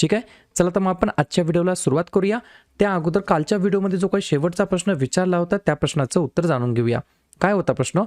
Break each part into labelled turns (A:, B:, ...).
A: ठीक आहे? चला तर मग आपण आजच्या व्हिडिओला सुरुवात करूया. त्या अगोदर कालच्या व्हिडिओमध्ये जो काही शेवटचा प्रश्न विचारला होता त्या प्रश्नाचं उत्तर जाणून घेऊया. काय होता प्रश्न?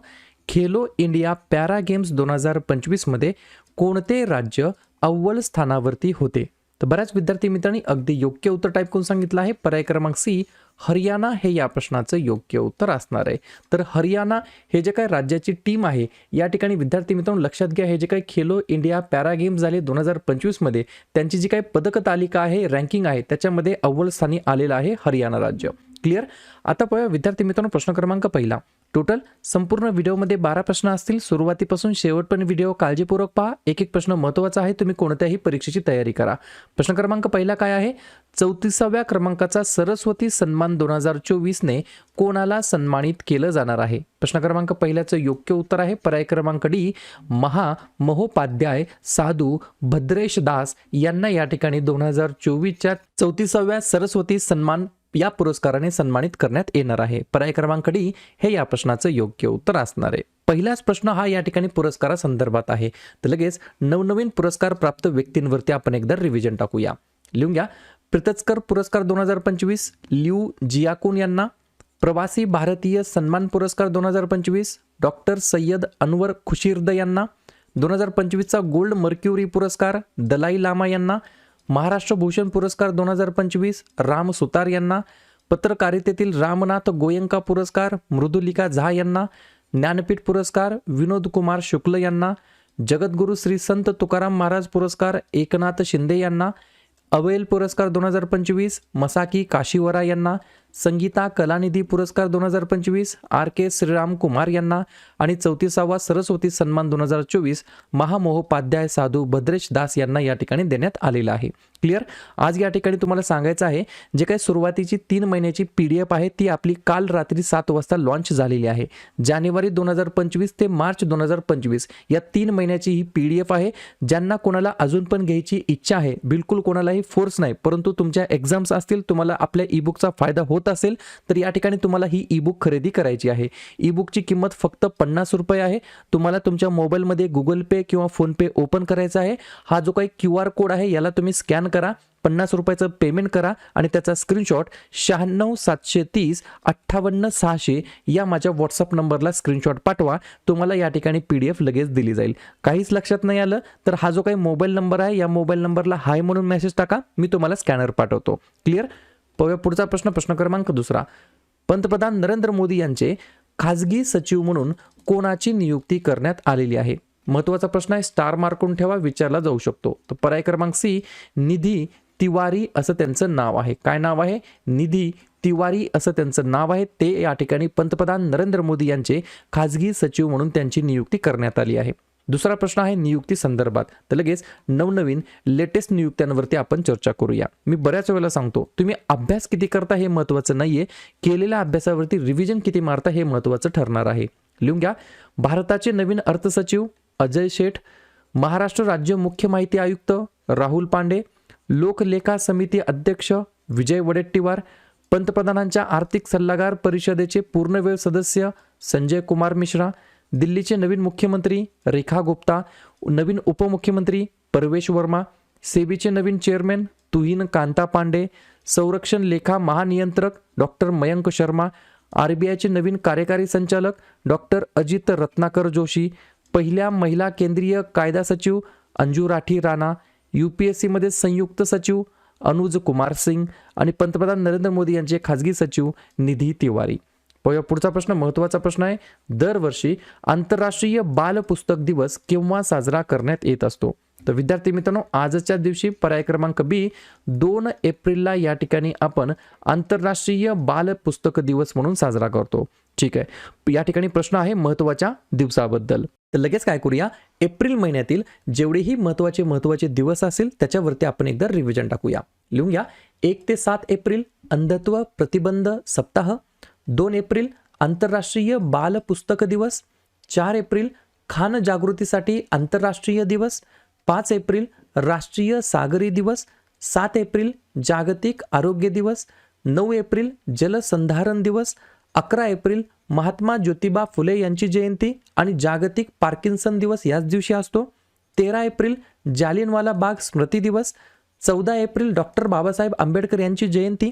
A: खेलो इंडिया पॅरा गेम्स दोन हजार पंचवीसमध्ये कोणते राज्य अव्वल स्थानावरती होते? तर बऱ्याच विद्यार्थी मित्रांनी अगदी योग्य उत्तर टाईप करून सांगितलं आहे. पर्याय क्रमांक सी हरियाणा हे या प्रश्नाचं योग्य उत्तर असणार आहे. तर हरियाणा हे जे काही राज्याची टीम आहे या ठिकाणी विद्यार्थी मित्रांनो लक्षात घ्या हे जे काही खेलो इंडिया पॅरा गेम्स झाले दोन हजार पंचवीसमध्ये त्यांची जी काही पदक तालिका आहे रँकिंग आहे त्याच्यामध्ये अव्वल स्थानी आलेलं आहे हरियाणा राज्य. क्लिअर आता पाहूया विद्यार्थी मित्रांनो प्रश्न क्रमांक पहिला. टोटल संपूर्ण व्हिडिओमध्ये बारा प्रश्न असतील. सुरुवातीपासून शेवटपर्यंत व्हिडिओ काळजीपूर्वक पहा. एक एक प्रश्न महत्त्वाचा आहे. तुम्ही कोणत्याही परीक्षेची तयारी करा. प्रश्न क्रमांक पहिला काय आहे? चौतीसाव्या क्रमांकाचा सरस्वती सन्मान दोन हजार चोवीसने कोणाला सन्मानित केलं जाणार आहे? प्रश्न क्रमांक पहिल्याचं योग्य उत्तर आहे. पर्याय क्रमांक डी महा महोपाध्याय साधू भद्रेश दास यांना या ठिकाणी दोन हजार चोवीसच्या चौतीसाव्या सरस्वती सन्मान या पुरस्काराने सन्मानित करण्यात येणार आहे. पर्याय क्रमांक डी हे या प्रश्नाचं योग्य उत्तर असणार आहे. पहिलाच प्रश्न हा या ठिकाणी पुरस्कारासंदर्भात आहे. तर लगेच नवनवीन पुरस्कार प्राप्त व्यक्तींवरती आपण एकदा रिव्हिजन टाकूया. लिहून घ्या. प्रितचकर पुरस्कार दोन हजार पंचवीस लिऊ जियाकुन यांना. प्रवासी भारतीय सन्मान पुरस्कार दोन हजार पंचवीस डॉक्टर सय्यद अनवर खुशीर्द यांना. दोन हजार पंचवीसचा गोल्ड मर्क्युरी पुरस्कार दलाई लामा यांना. महाराष्ट्र भूषण पुरस्कार दोन हजार पंचवीस राम सुतार यांना पत्रकारितेतील रामनाथ गोयंका पुरस्कार मृदुलिका झा यांना ज्ञानपीठ पुरस्कार विनोद कुमार शुक्ल यांना जगद्गुरू श्री संत तुकाराम महाराज पुरस्कार एकनाथ शिंदे यांना अवैल पुरस्कार दोन हजार पंचवीस मसाकी काशीवरा यांना संगीता कलानिधी पुरस्कार दोन हजार पंचवीस आर के श्रीराम कुमार यांना आणि चौतीसावा सरस्वती सन्मान दोन हजार चोवीस महामहोपाध्याय साधू भद्रेश दास यांना या ठिकाणी देण्यात आलेला आहे. क्लिअर आज या ठिकाणी तुम्हाला सांगायचं आहे जे काही सुरुवातीची तीन महिन्याची पी डी एफ आहे ती आपली काल रात्री सात वाजता लॉन्च झालेली आहे. जानेवारी दोन हजार पंचवीस ते मार्च दोन हजार पंचवीस या तीन महिन्याची ही पी डी एफ आहे. ज्यांना कोणाला अजून पण घ्यायची इच्छा आहे बिलकुल कोणालाही फोर्स नाही परंतु तुमच्या एक्झाम्स असतील तुम्हाला आपल्या ईबुकचा फायदा होत असेल तर या ठिकाणी तुम्हाला ही ई बुक खरेदी करायची आहे. ई बुकची किंमत फक्त पन्नास रुपये आहे. तुम्हाला तुमच्या मोबाईलमध्ये गुगल पे किंवा फोनपे ओपन करायचा आहे. हा जो काही क्यू आर कोड आहे याला तुम्ही स्कॅन करा. पन्नास रुपयाचं पेमेंट करा आणि त्याचा स्क्रीनशॉट शहाण्णव सातशे तीस अठ्ठावन्न सहाशे या माझ्या व्हॉट्सअप नंबरला स्क्रीनशॉट पाठवा. तुम्हाला या ठिकाणी पी डी एफ लगेच दिली जाईल. काहीच लक्षात नाही आलं तर हा जो काही मोबाईल नंबर आहे या मोबाईल नंबरला हाय म्हणून मेसेज टाका. मी तुम्हाला स्कॅनर पाठवतो. क्लिअर पाहूया पुढचा प्रश्न प्रश्न क्रमांक दुसरा. पंतप्रधान नरेंद्र मोदी यांचे खाजगी सचिव म्हणून कोणाची नियुक्ती करण्यात आलेली आहे? महत्त्वाचा प्रश्न आहे स्टार मार्कून ठेवा विचारला जाऊ शकतो. तर पर्याय क्रमांक सी निधी तिवारी असं त्यांचं नाव आहे. काय नाव आहे? निधी तिवारी असं त्यांचं नाव आहे. ते या ठिकाणी पंतप्रधान नरेंद्र मोदी यांचे खाजगी सचिव म्हणून त्यांची नियुक्ती करण्यात आली आहे. दुसरा प्रश्न आहे नियुक्ती संदर्भात. तर लगेच नवनवीन लेटेस्ट नियुक्त्यांवरती आपण चर्चा करूया. मी बऱ्याच वेळेला सांगतो तुम्ही अभ्यास किती करता हे महत्त्वाचं नाहीये. केलेल्या अभ्यासावरती रिव्हिजन किती मारता हे महत्त्वाचं ठरणार आहे. लिहून घ्या. भारताचे नवीन अर्थसचिव अजय शेठ महाराष्ट्र राज्य मुख्य माहिती आयुक्त राहुल पांडे लोकलेखा समिती अध्यक्ष विजय वडेट्टीवार पंतप्रधानांच्या आर्थिक सल्लागार परिषदेचे पूर्णवेळ सदस्य संजय कुमार मिश्रा दिल्लीचे नवीन मुख्यमंत्री रेखा गुप्ता नवीन उपमुख्यमंत्री परवेश वर्मा सेबीचे नवीन चेअरमॅन तुहीन कांता पांडे संरक्षण लेखा महानियंत्रक doctor Mayank Sharma R B आयचे नवीन कार्यकारी संचालक डॉक्टर अजित रत्नाकर जोशी पहिल्या महिला केंद्रीय कायदा सचिव Anju Rathi Rana U P S सीमध्ये संयुक्त सचिव अनुज कुमार सिंग आणि पंतप्रधान नरेंद्र मोदी यांचे खाजगी सचिव निधी तिवारी. पुढचा प्रश्न महत्त्वाचा प्रश्न आहे. दरवर्षी आंतरराष्ट्रीय बाल पुस्तक दिवस केव्हा साजरा करण्यात येत असतो? तर विद्यार्थी मित्रांनो आजच्या दिवशी पर्याय क्रमांक बी दोन एप्रिलला या ठिकाणी आपण आंतरराष्ट्रीय बाल पुस्तक दिवस म्हणून साजरा करतो. ठीक आहे. या ठिकाणी प्रश्न आहे महत्त्वाच्या दिवसाबद्दल. तर लगेच काय करूया? एप्रिल महिन्यातील जेवढेही महत्त्वाचे महत्त्वाचे दिवस असेल त्याच्यावरती आपण एकदा रिव्हिजन टाकूया. लिहून घ्या. एक ते सात एप्रिल अंधत्व प्रतिबंध सप्ताह दोन एप्रिल आंतरराष्ट्रीय बाल पुस्तक दिवस चार एप्रिल खान जागृतीसाठी आंतरराष्ट्रीय दिवस पाच एप्रिल राष्ट्रीय सागरी दिवस सात एप्रिल जागतिक आरोग्य दिवस नऊ एप्रिल जलसंधारण दिवस अकरा एप्रिल महात्मा ज्योतिबा फुले यांची जयंती आणि जागतिक पार्किन्सन दिवस याच दिवशी असतो. तेरा एप्रिल जालियनवाला बाग स्मृती दिवस चौदा एप्रिल डॉक्टर बाबासाहेब आंबेडकर यांची जयंती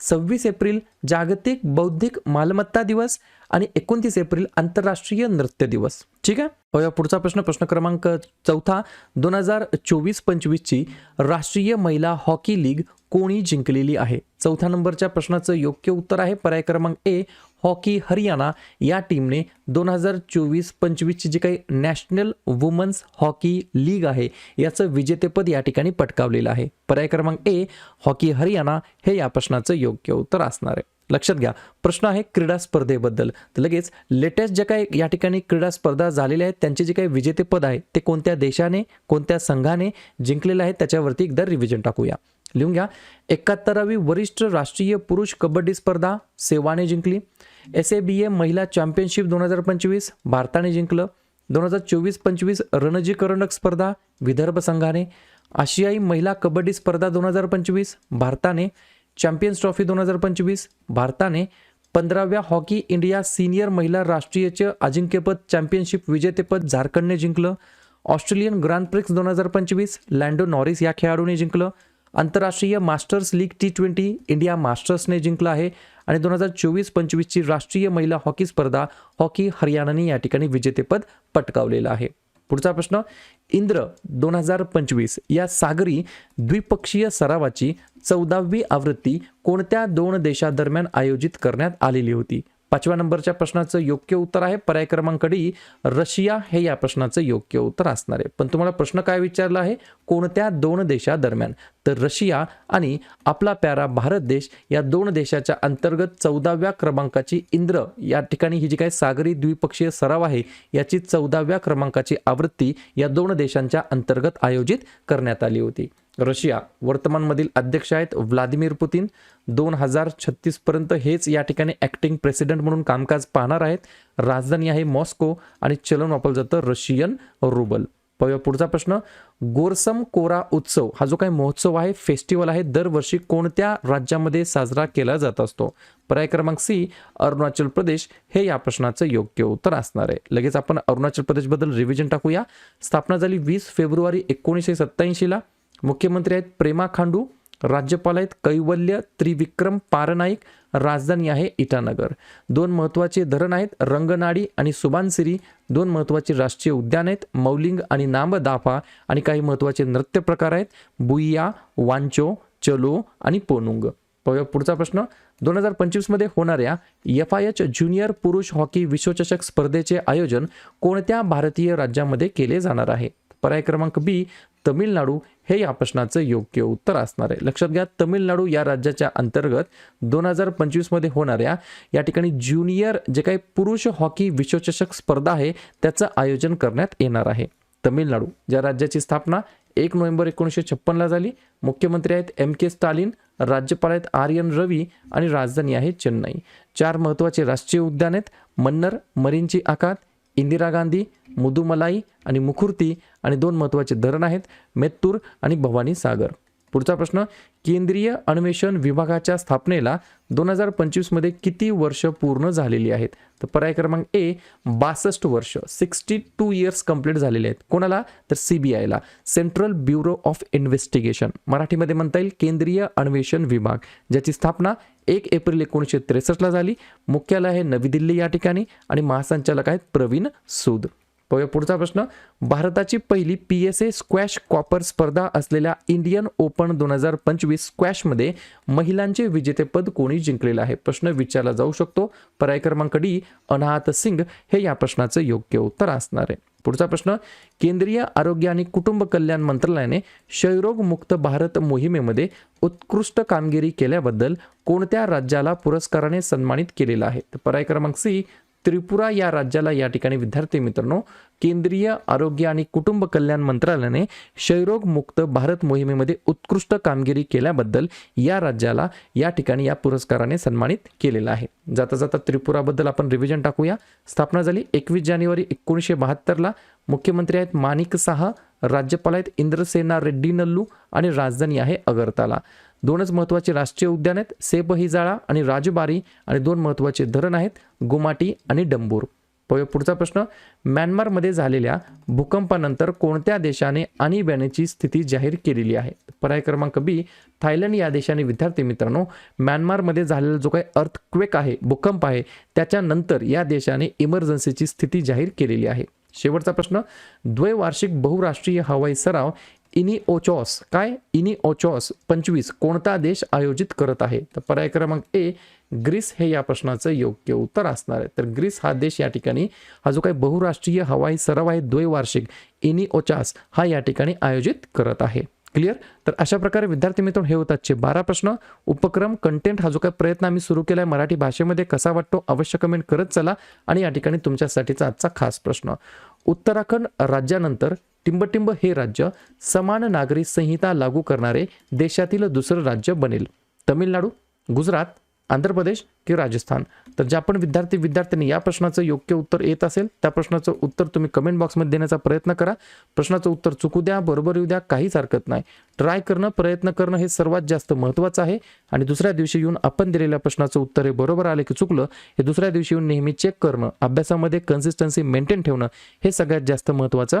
A: सव्वीस एप्रिल जागतिक बौद्धिक मालमत्ता दिवस आणि एकोणतीस एप्रिल आंतरराष्ट्रीय नृत्य दिवस. ठीक आहे? पाहूया पुढचा प्रश्न. प्रश्न क्रमांक चौथा. दोन हजार चोवीस पंचवीसची राष्ट्रीय महिला हॉकी लीग कोणी जिंकलेली आहे? चौथ्या नंबरच्या प्रश्नाचं योग्य उत्तर आहे. पर्याय क्रमांक ए हॉकी हरियाणा या टीमने दोन हजार चोवीस पंचवीसची जी काही नॅशनल वुमन्स हॉकी लीग आहे याचं विजेतेपद या ठिकाणी पटकावलेलं आहे. पर्याय क्रमांक ए हॉकी हरियाणा हे या प्रश्नाचं योग्य उत्तर असणार आहे. लक्षात घ्या प्रश्न आहे क्रीडा स्पर्धेबद्दल. तर लगेच लेटेस्ट जे काही या ठिकाणी क्रीडा स्पर्धा झालेल्या आहेत त्यांचे जे काही विजेतेपद आहे ते कोणत्या देशाने कोणत्या संघाने जिंकलेलं आहे त्याच्यावरती एकदा रिव्हिजन टाकूया. लिहून घ्या. एकाहत्तरावी वरिष्ठ राष्ट्रीय पुरुष कबड्डी स्पर्धा सेवाने जिंकली. एस ए बी ए महिला चॅम्पियनशिप दोन हजार पंचवीस भारताने जिंकलं. दोन हजार चोवीस पंचवीस रणजी करंडक स्पर्धा विदर्भ संघाने. आशियाई महिला कबड्डी स्पर्धा दोन हजार पंचवीस भारताने. चॅम्पियन्स ट्रॉफी दोन हजार पंचवीस भारताने. पंधराव्या हॉकी इंडिया सिनियर महिला राष्ट्रीयचे अजिंक्यपद चॅम्पियनशिप विजेतेपद झारखंडने जिंकलं. ऑस्ट्रेलियन ग्रँड प्रिक्स दोन हजार पंचवीस लँडो नॉरिस या खेळाडूने जिंकलं. आंतरराष्ट्रीय masters league T twenty India मास्टर्सने जिंकला आहे आणि दोन हजार चोवीस पंचवीसची राष्ट्रीय महिला हॉकी स्पर्धा हॉकी हरियाणाने या ठिकाणी विजेतेपद पटकावलेलं आहे. पुढचा प्रश्न इंद्र दोन हजार पंचवीस या सागरी द्विपक्षीय सरावाची चौदावी आवृत्ती कोणत्या दोन देशादरम्यान आयोजित करण्यात आलेली होती? पाचव्या नंबरच्या प्रश्नाचं योग्य उत्तर आहे. पर्याय क्रमांक डी रशिया हे या प्रश्नाचं योग्य उत्तर असणार आहे. पण तुम्हाला प्रश्न काय विचारला आहे? कोणत्या दोन देशादरम्यान तर रशिया आणि आपला प्यारा भारत देश या दोन देशाच्या अंतर्गत चौदाव्या क्रमांकाची इंद्र या ठिकाणी ही जी काही सागरी द्विपक्षीय सराव आहे याची चौदाव्या क्रमांकाची आवृत्ती या दोन देशांच्या अंतर्गत आयोजित करण्यात आली होती. रशिया वर्तमानमधील अध्यक्ष आहेत व्लादिमीर पुतीन. दोन हजार छत्तीसपर्यंत हेच या ठिकाणी ॲक्टिंग प्रेसिडेंट म्हणून कामकाज पाहणार आहेत. राजधानी आहे मॉस्को आणि चलन वापरलं जातं रशियन रुबल. पाहूया पुढचा प्रश्न. गोरसम कोरा उत्सव हा जो काही महोत्सव आहे फेस्टिवल आहे दरवर्षी कोणत्या राज्यामध्ये साजरा केला जात असतो? पर्याय क्रमांक सी अरुणाचल प्रदेश. हे या प्रश्नाचं योग्य उत्तर असणार आहे. लगेच आपण अरुणाचल प्रदेशबद्दल रिव्हिजन टाकूया. स्थापना झाली वीस फेब्रुवारी एकोणीसशे सत्त्याऐंशीला. मुख्यमंत्री आहेत प्रेमा खांडू राज्यपाल आहेत कैवल्य त्रिविक्रम पारनाईक राजधानी आहे इटानगर. दोन महत्त्वाचे धरण आहेत रंगनाडी आणि सुबानसिरी. दोन महत्त्वाचे राष्ट्रीय उद्यान आहेत मौलिंग आणि नामदाफा आणि काही महत्त्वाचे नृत्य प्रकार आहेत बुईया वांचो चलो आणि पोनुंग. पाहूया पुढचा प्रश्न. दोन हजार पंचवीसमध्ये होणाऱ्या एफ आय एच ज्युनियर पुरुष हॉकी विश्वचषक स्पर्धेचे आयोजन कोणत्या भारतीय राज्यामध्ये केले जाणार आहे? पर्याय क्रमांक बी तमिळनाडू. हे या प्रश्नाचं योग्य उत्तर असणार आहे. लक्षात घ्या तमिळनाडू या राज्याच्या अंतर्गत दोन हजार पंचवीसमध्ये होणाऱ्या या ठिकाणी ज्युनियर जे काही पुरुष हॉकी विश्वचषक स्पर्धा आहे त्याचं आयोजन करण्यात येणार आहे. तमिळनाडू ज्या राज्याची स्थापना एक नोव्हेंबर एकोणीसशे छप्पनला झाली मुख्यमंत्री आहेत एम के स्टालिन राज्यपाल आहेत आर एन रवी आणि राजधानी आहे चेन्नई. चार महत्त्वाचे राष्ट्रीय उद्यान आहेत मन्नर मरीनची आखात इंदिरा गांधी मुदुमलाई आणि मुखुर्ती आणि दोन महत्त्वाचे धरण आहेत मेत्तूर आणि भवानी सागर. पुढचा प्रश्न केंद्रीय अन्वेषण विभागाच्या स्थापनेला दोन हजार पंचवीसमध्ये किती वर्ष पूर्ण झालेली आहेत? तर पर्याय क्रमांक ए बासष्ट वर्ष सिक्स्टी टू इयर्स कंप्लीट झालेले आहेत. कोणाला? तर सी बी आयला. Central bureau of investigation. मराठीमध्ये म्हणता येईल केंद्रीय अन्वेषण विभाग ज्याची स्थापना एक एप्रिल एकोणीसशे त्रेसष्टला झाली. मुख्यालय आहे नवी दिल्ली या ठिकाणी आणि महासंचालक आहेत प्रवीण सूद. पाहूया पुढचा प्रश्न. भारताची पहिली P S A squash copper स्पर्धा असलेल्या इंडियन ओपन दोन हजार पंचवीस स्क्वॅशमध्ये महिलांचे विजेतेपद कोणी जिंकलेलं आहे? प्रश्न विचारला जाऊ शकतो. पर्याय क्रमांक डी अनाहत सिंग हे या प्रश्नाचं योग्य उत्तर असणार आहे. पुढचा प्रश्न केंद्रीय आरोग्य आणि कुटुंब कल्याण मंत्रालयाने क्षयरोग मुक्त भारत मोहिमेमध्ये उत्कृष्ट कामगिरी केल्याबद्दल कोणत्या राज्याला पुरस्काराने सन्मानित केलेलं आहे? तर पर्याय क्रमांक सी त्रिपुरा या राज्याला या ठिकाणी विद्यार्थी मित्रांनो केंद्रीय आरोग्य आणि कुटुंब कल्याण मंत्रालयाने क्षयरोग मुक्त भारत मोहिमेमध्ये उत्कृष्ट कामगिरी केल्याबद्दल या राज्याला या ठिकाणी या पुरस्काराने सन्मानित केलेलं आहे. जाता जाता त्रिपुराबद्दल आपण रिव्हिजन टाकूया. स्थापना झाली एकवीस जानेवारी एकोणीसशे बहात्तरला. मुख्यमंत्री आहेत माणिक साहा राज्यपाल आहेत इंद्रसेना रेड्डी नल्लू आणि राजधानी आहे अगरताला. दोनच महत्त्वाचे राष्ट्रीय उद्यान आहेत. सेप हिजाळा आणि राजबारी आणि दोन महत्त्वाचे धरण आहेत गुमाटी आणि डंबूर. पाहूया पुढचा प्रश्न. म्यानमारमध्ये झालेल्या भूकंपानंतर कोणत्या देशाने आणीबाणीची स्थिती जाहीर केलेली आहे? पर्याय क्रमांक बी थायलंड. या देशाने विद्यार्थी मित्रांनो म्यानमारमध्ये झालेला जो काही अर्थक्वेक आहे भूकंप आहे त्याच्यानंतर या देशाने इमर्जन्सीची स्थिती जाहीर केलेली आहे. शेवटचा प्रश्न. द्वैवार्षिक बहुराष्ट्रीय हवाई सराव इनी ओचॉस काय? इनी ओचॉस पंचवीस. कोणता देश आयोजित करत आहे? तर पर्याय क्रमांक ए ग्रीस हे या प्रश्नाचं योग्य उत्तर असणार आहे. तर ग्रीस हा देश या ठिकाणी हा जो काही बहुराष्ट्रीय हवाई सराव आहे द्वैवार्षिक इनी ओचास हा या ठिकाणी आयोजित करत आहे. क्लिअर तर अशा प्रकारे विद्यार्थी मित्र हे होतात चे बारा प्रश्न. उपक्रम कंटेंट हा जो काही प्रयत्न आम्ही सुरू केला आहे मराठी भाषेमध्ये कसा वाटतो? अवश्य कमेंट करत चला. आणि या ठिकाणी तुमच्यासाठीचा आजचा खास प्रश्न. उत्तराखंड राज्यानंतर टिंबटिंब हे राज्य समान नागरी संहिता लागू करणारे देशातील दुसरं राज्य बनेल. तमिळनाडू गुजरात आंध्र प्रदेश की राजस्थान? तर ज्या पण विद्यार्थी विद्यार्थ्यांनी या प्रश्नाचं योग्य उत्तर येत असेल त्या प्रश्नाचं उत्तर तुम्ही कमेंट बॉक्समध्ये देण्याचा प्रयत्न करा. प्रश्नाचं उत्तर चुकू द्या बरोबर येऊ द्या काहीच हरकत नाही. ट्राय करणं प्रयत्न करणं हे सर्वात जास्त महत्त्वाचं आहे. आणि दुसऱ्या दिवशी येऊन आपण दिलेल्या प्रश्नाचं उत्तर हे बरोबर आले की चुकलं हे दुसऱ्या दिवशी येऊन नेहमी चेक करणं अभ्यासामध्ये कन्सिस्टन्सी मेंटेन ठेवणं हे सगळ्यात जास्त महत्त्वाचं